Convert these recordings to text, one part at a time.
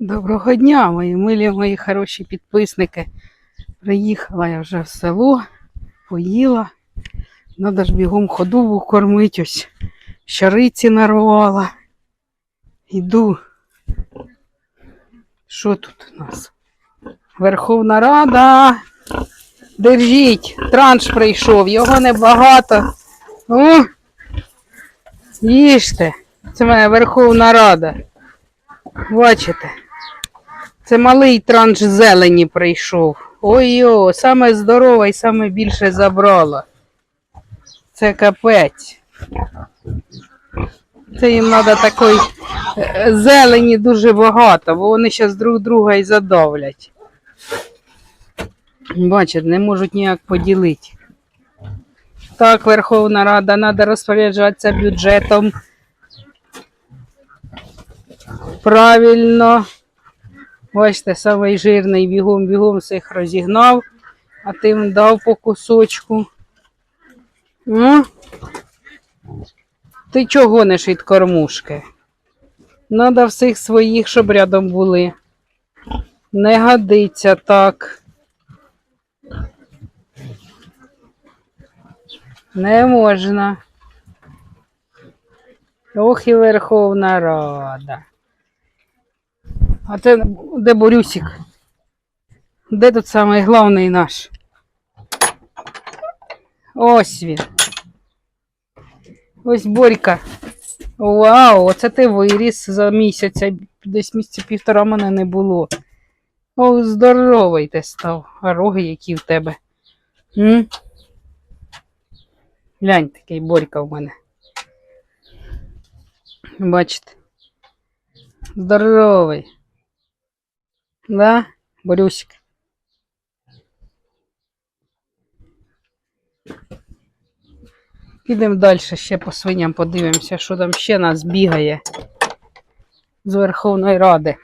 Доброго дня, мої милі, мої хороші підписники. Приїхала я вже в село, поїла. Надо ж бігом ходову кормить ось. Щариці нарвала. Іду. Що тут у нас? Верховна Рада. Держіть, транш прийшов, його небагато. О! Їжте. Це моя Верховна Рада. Бачите? Це малий транш зелені прийшов. Ой-йо, саме здорове і саме більше забрала. Це капець. Це їм треба такої е, зелені дуже багато, бо вони зараз друг друга і задавлять. Бачите, не можуть ніяк поділити. Так, Верховна Рада, треба розпоряджатися бюджетом. Правильно. Бачите, самий жирний бігом, бігом всіх розігнав, а тим дав по кусочку. Ну, ти чого гониш від кормушки? Надо всіх своїх, щоб рядом були. Не годиться так. Не можна. Ох і Верховна Рада. А це де Борюсик? Де тут самий головний наш? Ось він. Ось Борька. Вау, оце ти виріс за місяця. Десь місяця півтора мене не було. О, здоровий ти став. А роги які в тебе. М? Глянь, такий Борька в мене. Бачите. Здоровий. Да, Борюсик? Підемо далі ще по свиням подивимося, що там ще нас бігає з Верховної Ради.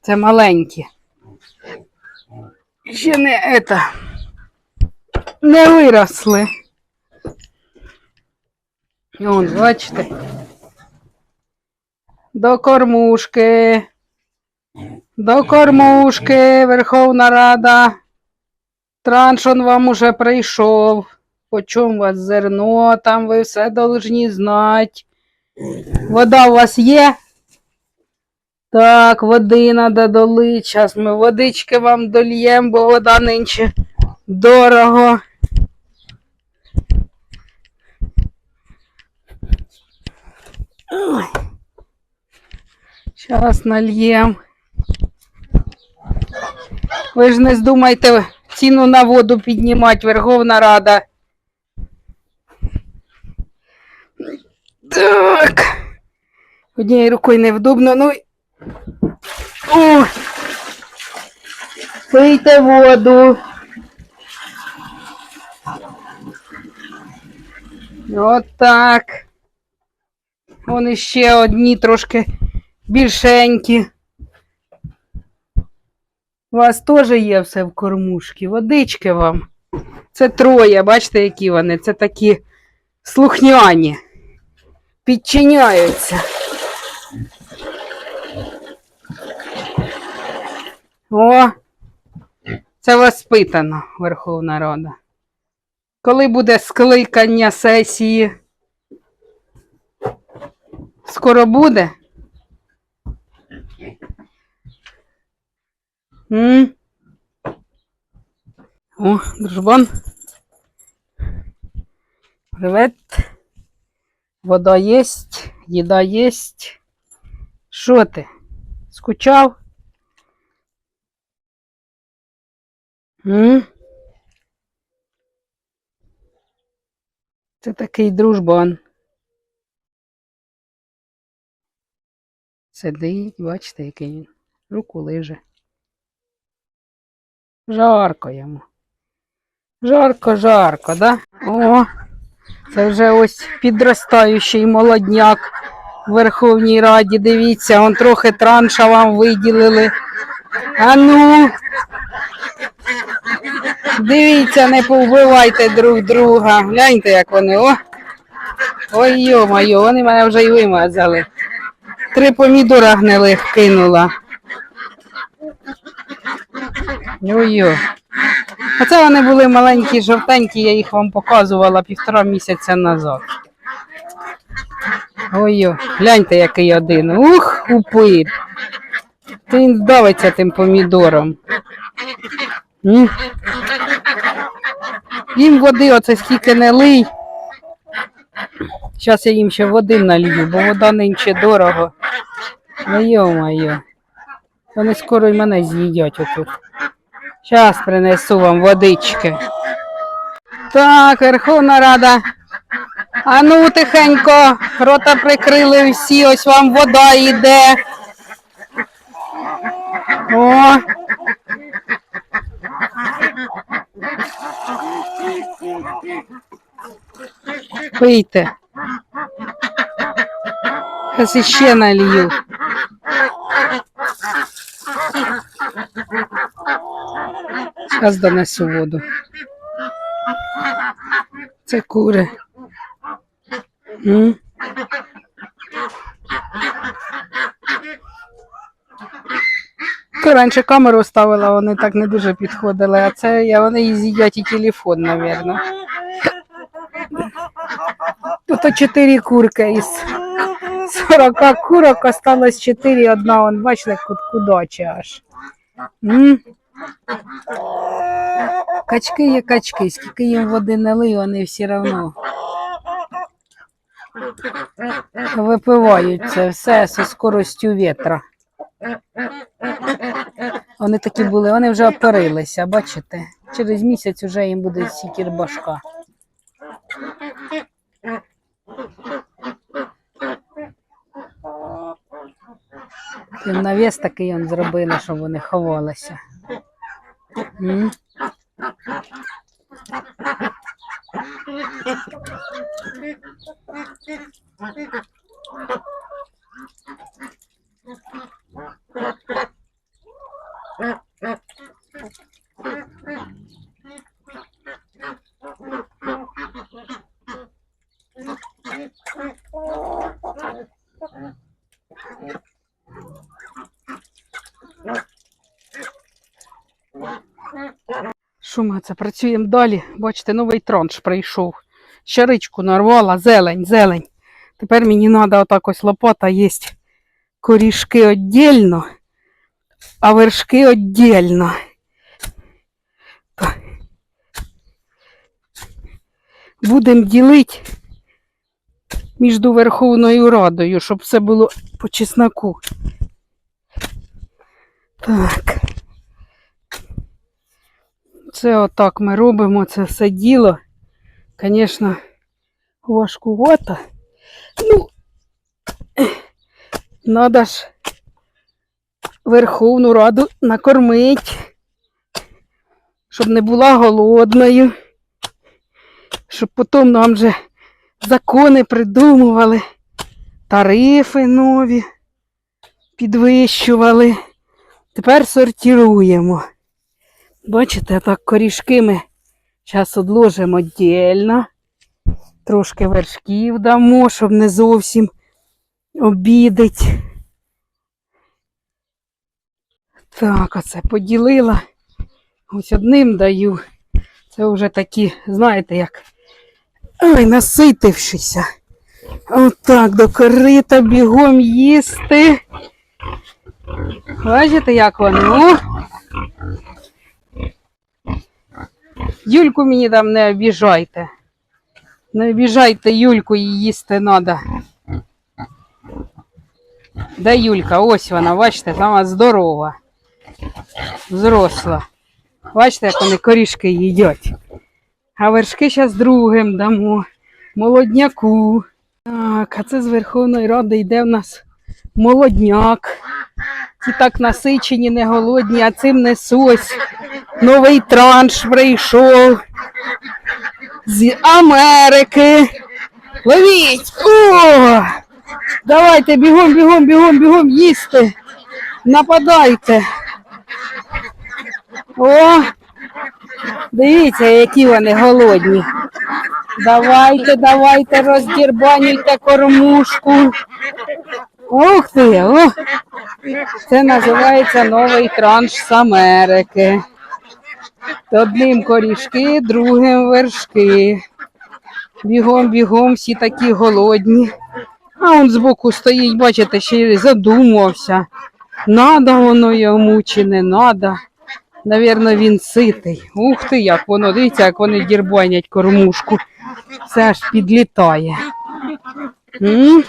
Це маленькі. Ще не это. Не виросли. Вон, бачите? До кормушки. До кормушки, Верховна Рада. Траншон вам уже прийшов. По у вас зерно, там ви все должні знати. Вода у вас є? Так, води треба долити. Зараз ми водички вам дольємо, бо вода нинче дорого. Зараз нальємо. Ви ж не здумайте ціну на воду піднімати, Верховна Рада. Так. Однією рукою невдобно, ну. О! Пийте воду. От так. Вон іще одні трошки більшенькі. У вас теж є все в кормушці. Водички вам. Це троє, бачите, які вони? Це такі слухняні. Підчиняються. О, це воспитано, Верховна Рада. Коли буде скликання сесії? Скоро буде? М? О, дружбан. Привет. Вода єсть, їда єсть. Що ти? Скучав? М? Це такий дружбан. Сидить, бачите, який він. Руку лиже. Жарко йому. Жарко, жарко, да? О, це вже ось підростаючий молодняк в Верховній Раді. Дивіться, он трохи транша вам виділили. А ну. Дивіться, не повбивайте друг друга. Гляньте, як вони, о. Ой, йо-моє, вони мене вже й вимазали. Три помідора гнилих кинула. Ой-ой. Оце вони були маленькі, жовтенькі, я їх вам показувала півтора місяця назад. Ой-ой, гляньте, який один. Ух, упир. Він вдавиться тим помідором. М? Їм води оце скільки не лий. Зараз я їм ще води налью, бо вода нинче дорого. Ну йо-моє. Вони скоро й мене з'їдять отут. Зараз принесу вам водички. Так, Верховна Рада. А ну тихенько, рота прикрили всі, ось вам вода йде. О. Пийте. Зараз іще налью. Зараз донесу воду. Це кури. М? Раніше камеру ставила, вони так не дуже підходили, а це я вони з'їдять і телефон, мабуть. Тут чотири курки із 40 курок осталось 4, одна, он, бачите, куд кудаче аж. М? Качки є качки, скільки їм води налий, вони все одно випивають це все зі скоростю вітра. Вони такі були, вони вже оперилися, бачите? Через місяць вже їм буде сікір башка. Навіс такий он зробили, щоб вони ховалися. М? Що ми це працюємо далі? Бачите, новий транш прийшов. Щаричку нарвала, зелень, зелень. Тепер мені треба отак ось лопата є корішки віддільно, а вершки віддільно. Будемо ділити між Верховною Радою, щоб все було по чесноку. Так. Це отак ми робимо це все діло. Звісно, важкувато. Ну, треба ж Верховну Раду накормити, щоб не була голодною, щоб потім нам же закони придумували, тарифи нові підвищували. Тепер сортируємо. Бачите, так корішки ми зараз одложимо віддільно. Трошки вершків дамо, щоб не зовсім обідить. Так, оце поділила. Ось одним даю. Це вже такі, знаєте, як ой, наситившися. Отак до корита бігом їсти. Бачите, як вони? Юльку мені там не обіжайте. Не обіжайте Юльку, її їсти треба. Де Юлька? Ось вона, бачите, сама здорова. Взросла. Бачите, як вони корішки їдять. А вершки зараз другим дамо. Молодняку. Так, а це з Верховної Ради йде в нас молодняк. Ті так насичені, не голодні, а цим несусь. Новий транш прийшов з Америки. Ловіть! О! Давайте бігом, бігом, бігом, бігом їсти. Нападайте. О! Дивіться, які вони голодні. Давайте, давайте, роздірбанюйте кормушку. Ух ти! О! Це називається новий транш з Америки. Одним корішки, другим вершки. Бігом, бігом, всі такі голодні. А он збоку стоїть, бачите, ще й задумався. Надо воно йому чи не надо. Навірно, він ситий. Ух ти, як воно, дивіться, як вони дірбанять кормушку. Це аж підлітає. М?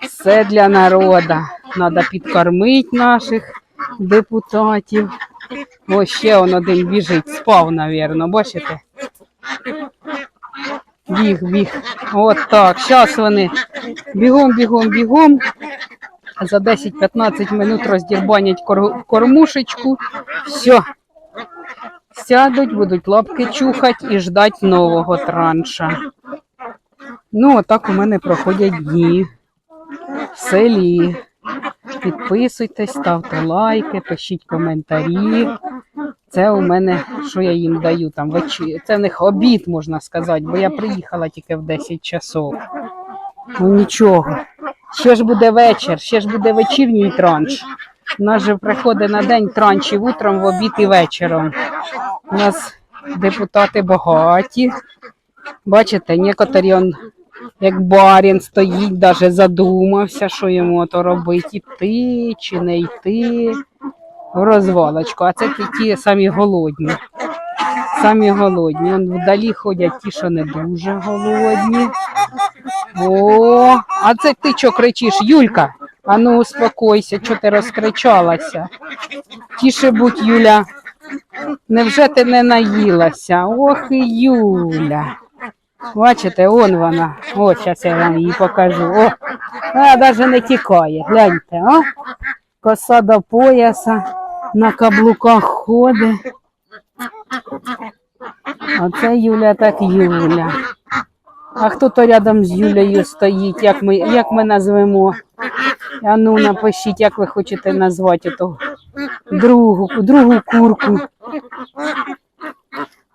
Все для народа. Надо підкормити наших депутатів. Ось ще он один біжить, спав, навірно, бачите? Біг, біг. От так. Зараз вони бігом, бігом, бігом. За 10-15 минут роздірбанять кор- кормушечку. Все. Сядуть, будуть лапки чухати і ждать нового транша. Ну, отак у мене проходять дні в селі. Підписуйтесь, ставте лайки, пишіть коментарі. Це у мене, що я їм даю там вечір. Це в них обід, можна сказати, бо я приїхала тільки в 10 часов. Ну нічого. Ще ж буде вечір, ще ж буде вечірній транш. У нас же приходить на день траншів утром, в обід і вечором. У нас депутати багаті. Бачите, некоторі як барін стоїть, даже задумався, що йому то робити, йти чи не йти в розвалочку. А це ті, самі голодні. Самі голодні. Он вдалі ходять ті, що не дуже голодні. О, а це ти що кричиш, Юлька? Ану, успокойся, чого ти розкричалася? Тіше будь, Юля. Невже ти не наїлася? Ох і Юля. Бачите, он вона. О, зараз я вам її покажу. О, вона навіть не тікає. Гляньте, о. Коса до пояса, на каблуках ходить. Оце Юля так Юля. А хто то рядом з Юлею стоїть? Як ми, як ми назвемо? А ну напишіть, як ви хочете назвати ту другу, другу курку.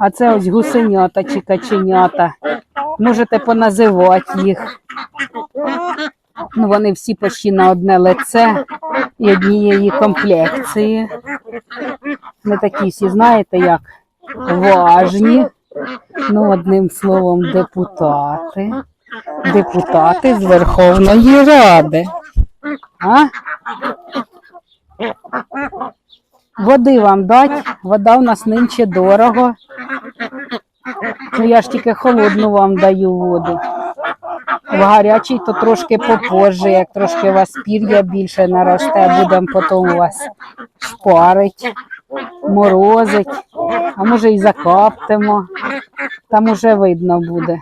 А це ось гусенята чи каченята. Можете поназивати їх. Ну, вони всі почти на одне лице і однієї комплекції. Не такі всі, знаєте, як важні. Ну, одним словом, депутати. Депутати з Верховної Ради. А? Води вам дать, вода в нас нинче дорого. Ну я ж тільки холодну вам даю воду. В гарячій то трошки попозже, як трошки у вас пір'я більше наросте, будемо потім у вас шпарить, морозить, а може і закаптимо. Там уже видно буде.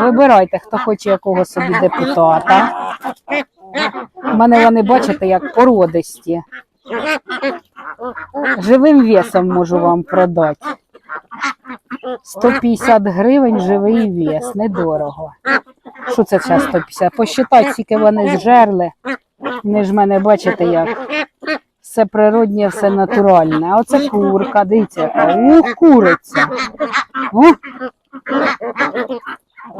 Вибирайте, хто хоче якого собі депутата. У мене вони, бачите, як породисті. Живим весом можу вам продати. 150 гривень живий вес, недорого. Що це зараз 150? Посчитай, скільки вони зжерли. Вони ж мене бачите як. Все природнє, все натуральне. А оце курка, дивіться, яка. Ух, куриця. Ух.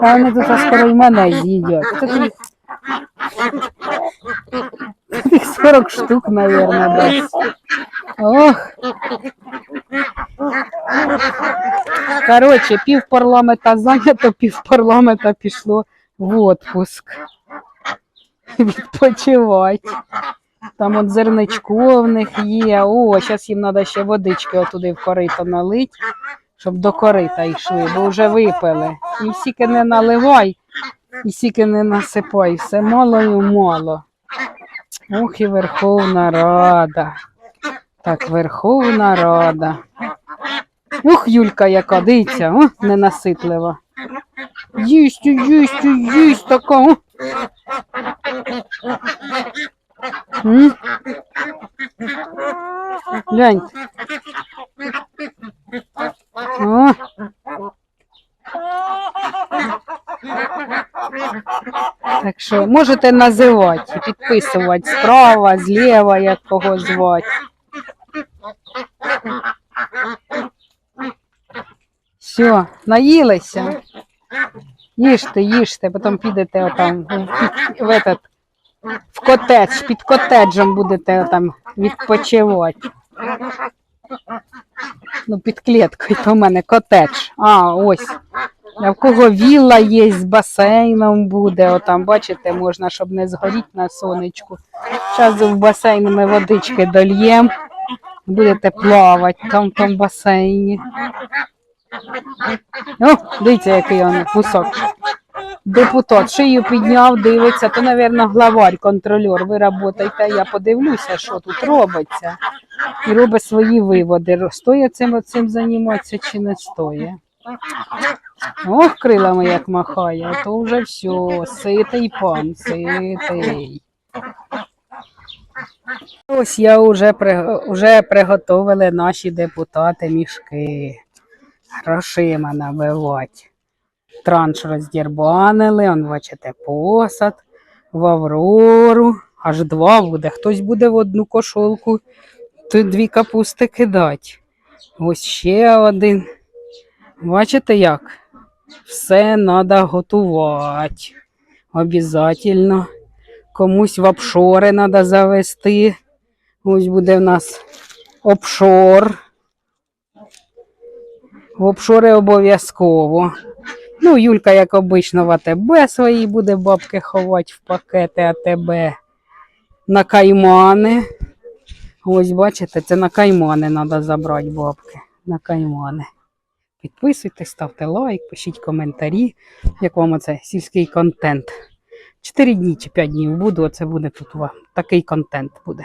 Та вони тут скоро й мене з'їдять. Їх... 40 штук, мабуть, десь. Ох. Коротше, пів парламента зайнято, пів парламента пішло в отпуск. Відпочивати. Там от зерничко в них є. О, зараз їм треба ще водички отуди в корито налить, щоб до корита йшли, бо вже випили. І стільки не наливай, і стільки не насипай. Все мало і мало. Ох і Верховна Рада. Так, Верховна Рада. Ух, Юлька яка, дивіться, о, ненаситлива. Їсть, їсть, їсть така. О. М? О. Так що можете називати, підписувати справа, зліва, як кого звати. Все, наїлися. Їжте, їжте, потім підете отам в, в этот В котедж, під котеджем будете там відпочивати. Ну, під кліткою то в мене котедж. А, ось. А в кого вілла є з басейном буде, отам, бачите, можна, щоб не згоріти на сонечку. Зараз в басейн ми водички дольємо, будете плавати там в тому басейні. О, дивіться, який він кусок. Депутат шию підняв, дивиться, то, мабуть, главарь, контролер. Ви працюєте, я подивлюся, що тут робиться. І робить свої виводи. Стоїть цим, цим займатися чи не стоїть. Ох, крилами як махає, то вже все, ситий пан, ситий. Ось я вже, вже приготовили наші депутати мішки. Грошима набивати. Транш роздірбанили, он, бачите, посад, в Аврору. Аж два буде. Хтось буде в одну кошолку, дві капусти кидати. Ось ще один. Бачите як? Все треба готувати. Обязательно. Комусь в обшори треба завести. Ось буде в нас обшор. В обшори обов'язково. Ну, Юлька, як обично, в АТБ свої буде бабки ховати в пакети АТБ. На каймани. Ось бачите, це на каймани треба забрати бабки. На каймани. Підписуйтесь, ставте лайк, пишіть коментарі, як вам оце сільський контент. Чотири дні чи п'ять днів буду, оце буде тут у вас. Такий контент буде.